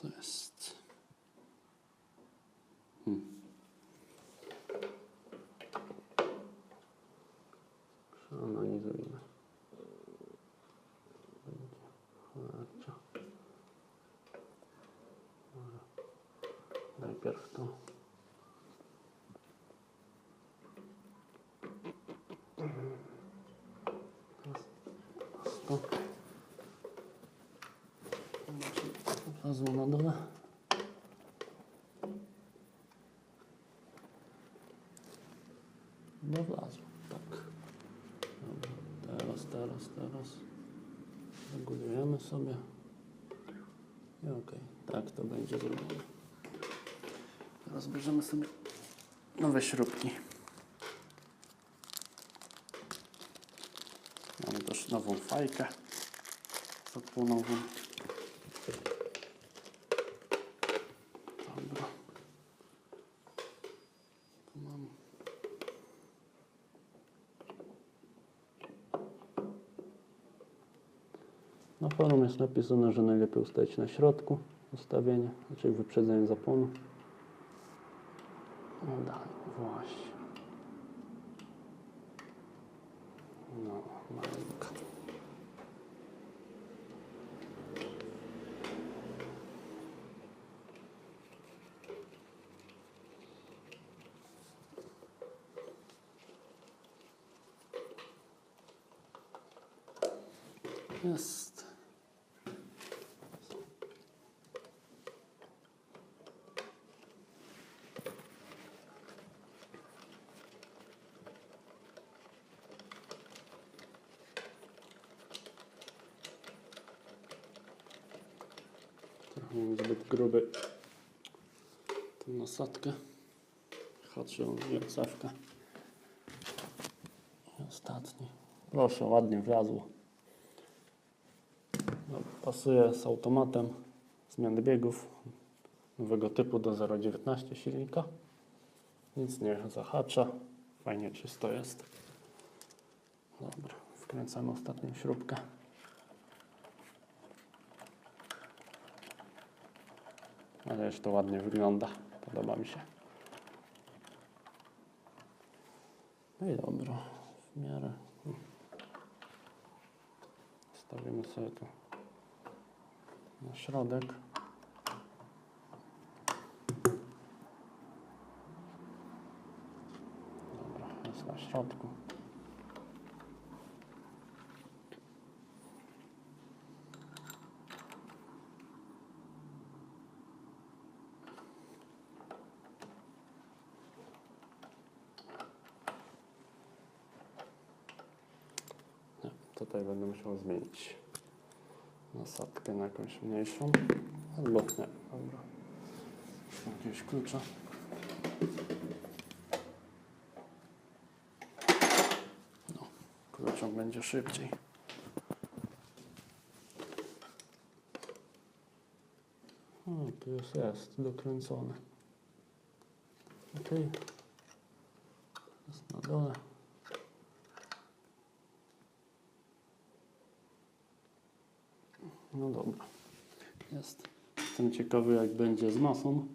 Co jest? Hmm. Przeanalizujmy. Będzie. Najpierw to. Teraz to. Wlazło na dole. No tak. Dobra, teraz, teraz, teraz. Regulujemy sobie. I okej, tak to będzie zrobione. Teraz bierzemy sobie nowe śrubki. Mamy też nową fajkę zapłonową. Dobra. Tu mam. Na forum jest napisane, że najlepiej ustawić na środku ustawienie, czyli wyprzedzenie zapłonu. No dalej, właśnie. No, malinka. Jest. Gruby tą nasadkę. Odsawkę. I ostatni. Proszę, ładnie wlazło. No, pasuje z automatem zmiany biegów nowego typu do 0,19 silnika. Nic nie zahacza. Fajnie czysto jest. Dobra, wkręcamy ostatnią śrubkę. Ale już to ładnie wygląda. Podoba mi się. No i dobra, w miarę. Stawimy sobie to na środek. Dobra, jest na środku. Nie, tutaj będę musiał zmienić nasadkę na jakąś mniejszą. Albo nie, dobra. Mam Jakiegoś klucza. No, kluczem będzie szybciej. O, tu już jest dokręcone. Ok. Jest na dole. No dobra. Jest. Jestem ciekawy jak będzie z masą.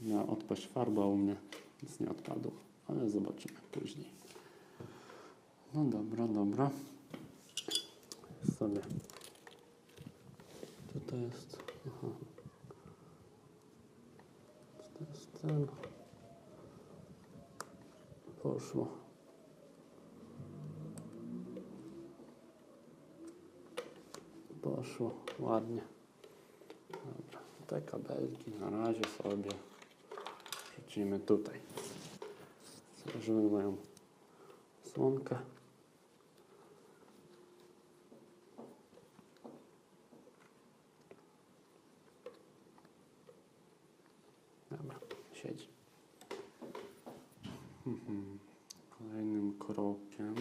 Miała odpaść farba u mnie, nic nie odpadło, ale zobaczymy później. No dobra, dobra. Sobie. Tutaj jest. Aha. To jest ten. Poszło. Poszło ładnie. Dobra, te kabelki na razie sobie wrzucimy tutaj. Założymy moją słonkę. Dobra, siedzi. Mhm. Kolejnym krokiem,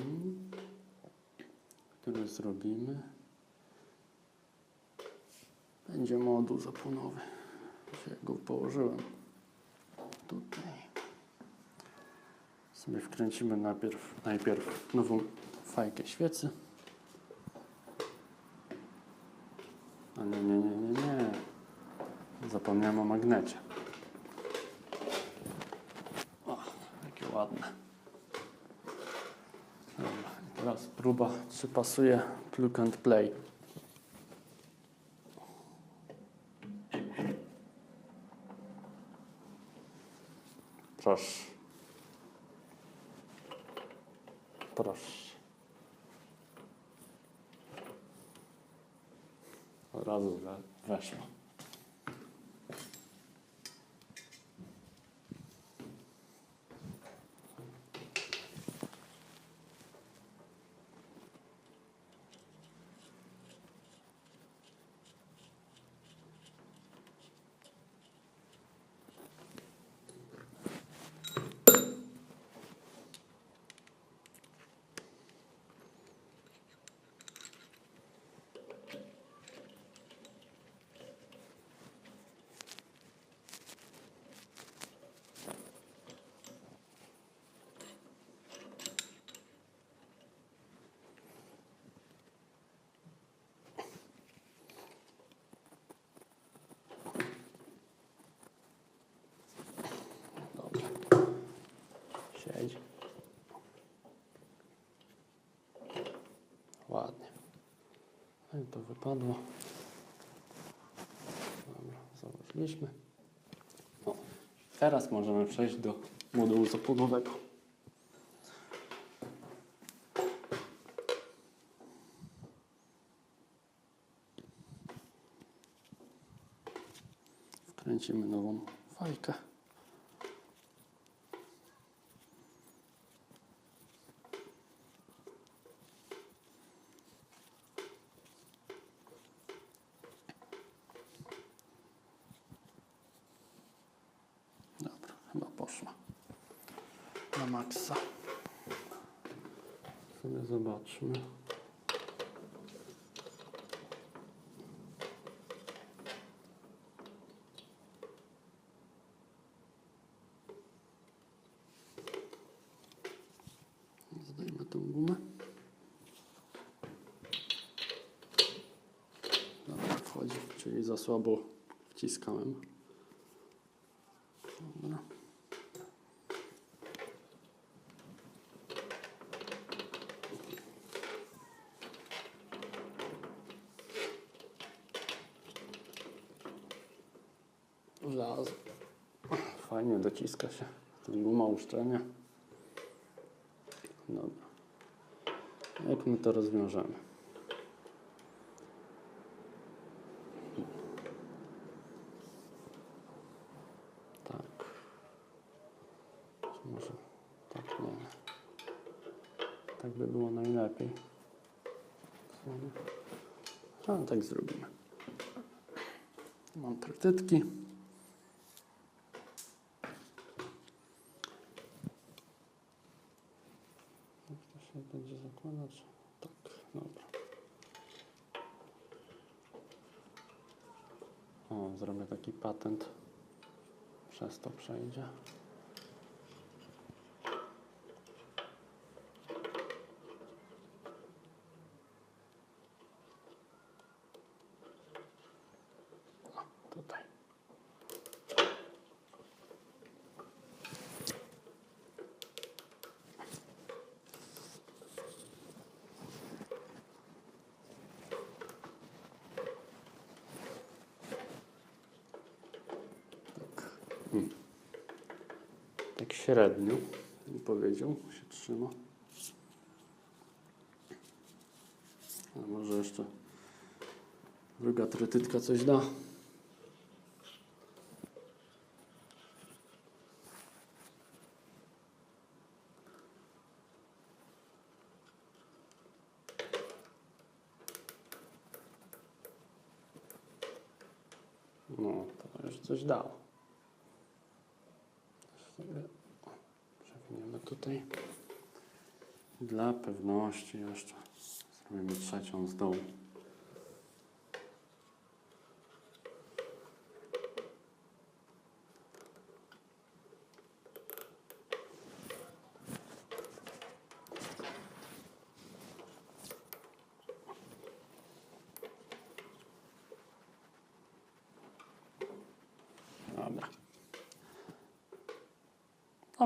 który zrobimy, będzie moduł zapłonowy. Dzisiaj go położyłem tutaj. Sobie wkręcimy najpierw, najpierw nową fajkę świecy. A nie, nie, nie, nie, nie. Zapomniałem o magnecie. O, jakie ładne. Dobra, teraz próba, czy pasuje plug and play. Proszę. Proszę. Od razu we- weszło. Dobrze. Siedź. Ładnie. No i to wypadło. Dobra, założyliśmy. No, teraz możemy przejść do modułu zapłonowego. Wkręcimy nową fajkę. Dobra, chyba poszła. Na maksa. Sobie zobaczmy. Zdejmę tą gumę. Dobra, wchodzi, czyli za słabo wciskałem. Dobra. Dociska się. Guma uszczelnia. Dobra. Jak my to rozwiążemy? Tak. Czy może tak nie. Tak by było najlepiej. A tak zrobimy. Mam trytytki. Jak to się będzie zakładać? Tak, dobra. O, zrobię taki patent. Przez to przejdzie. Tak średnio, bym powiedział, się trzyma. A może jeszcze druga trytytka coś da. No, to już coś dało. sobie przewiniemy tutaj. Dla pewności jeszcze zrobimy trzecią z dołu.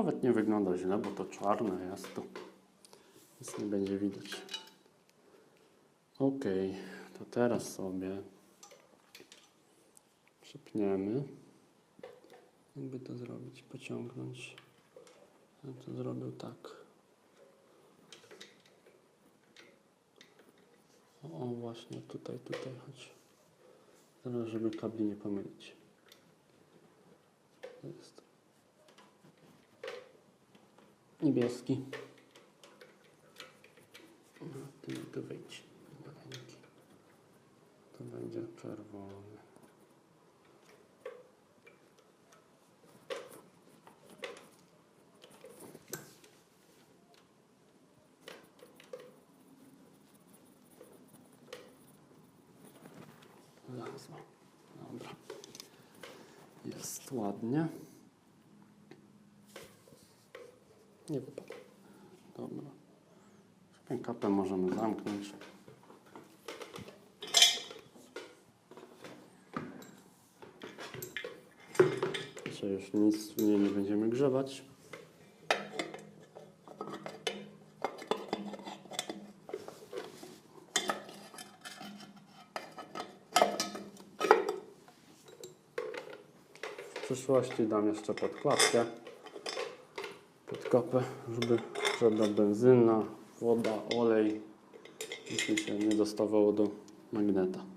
Nawet nie wygląda źle, bo to czarne jest tu. Nie będzie widać. Ok, to teraz sobie przypniemy. Jakby to zrobić? Pociągnąć. Ja to zrobił tak. O, właśnie tutaj, tutaj chodź. Teraz, żeby kabli nie pomylić. Jest niebieski. No, ty tu wyjdź. To będzie czerwony. Wlazło. Dobra. Jest ładnie. Nie wypada. Dobra. Kapę możemy zamknąć. Dzisiaj już nic w niej nie będziemy grzewać. W przyszłości dam jeszcze podkładkę żeby żadna benzyna, woda, olej nic się nie dostawało do magneta.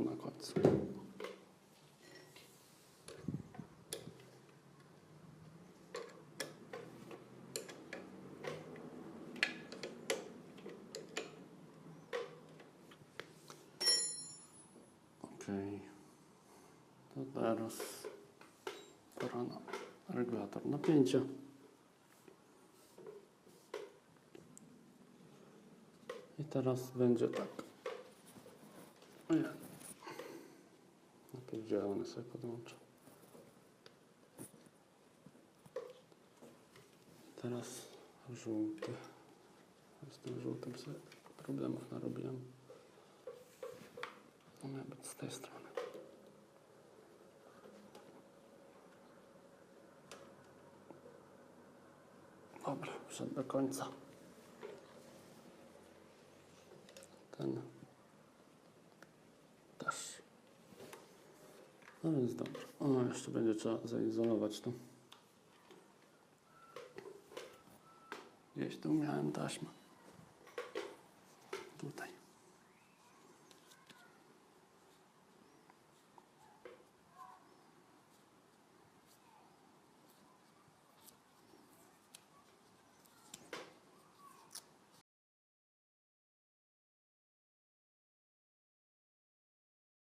Albo to na końcu. Ok. To teraz pora na regulator napięcia. I teraz będzie tak. O nie. Najpierw zielony sobie podłączę. Teraz żółty. Z tym żółtym sobie problemów narobiłem. No miał być z tej strony. Dobra, wszedł do końca. no jest dobrze. O, jeszcze będzie trzeba zaizolować to. Gdzieś tu miałem taśmę. Tutaj.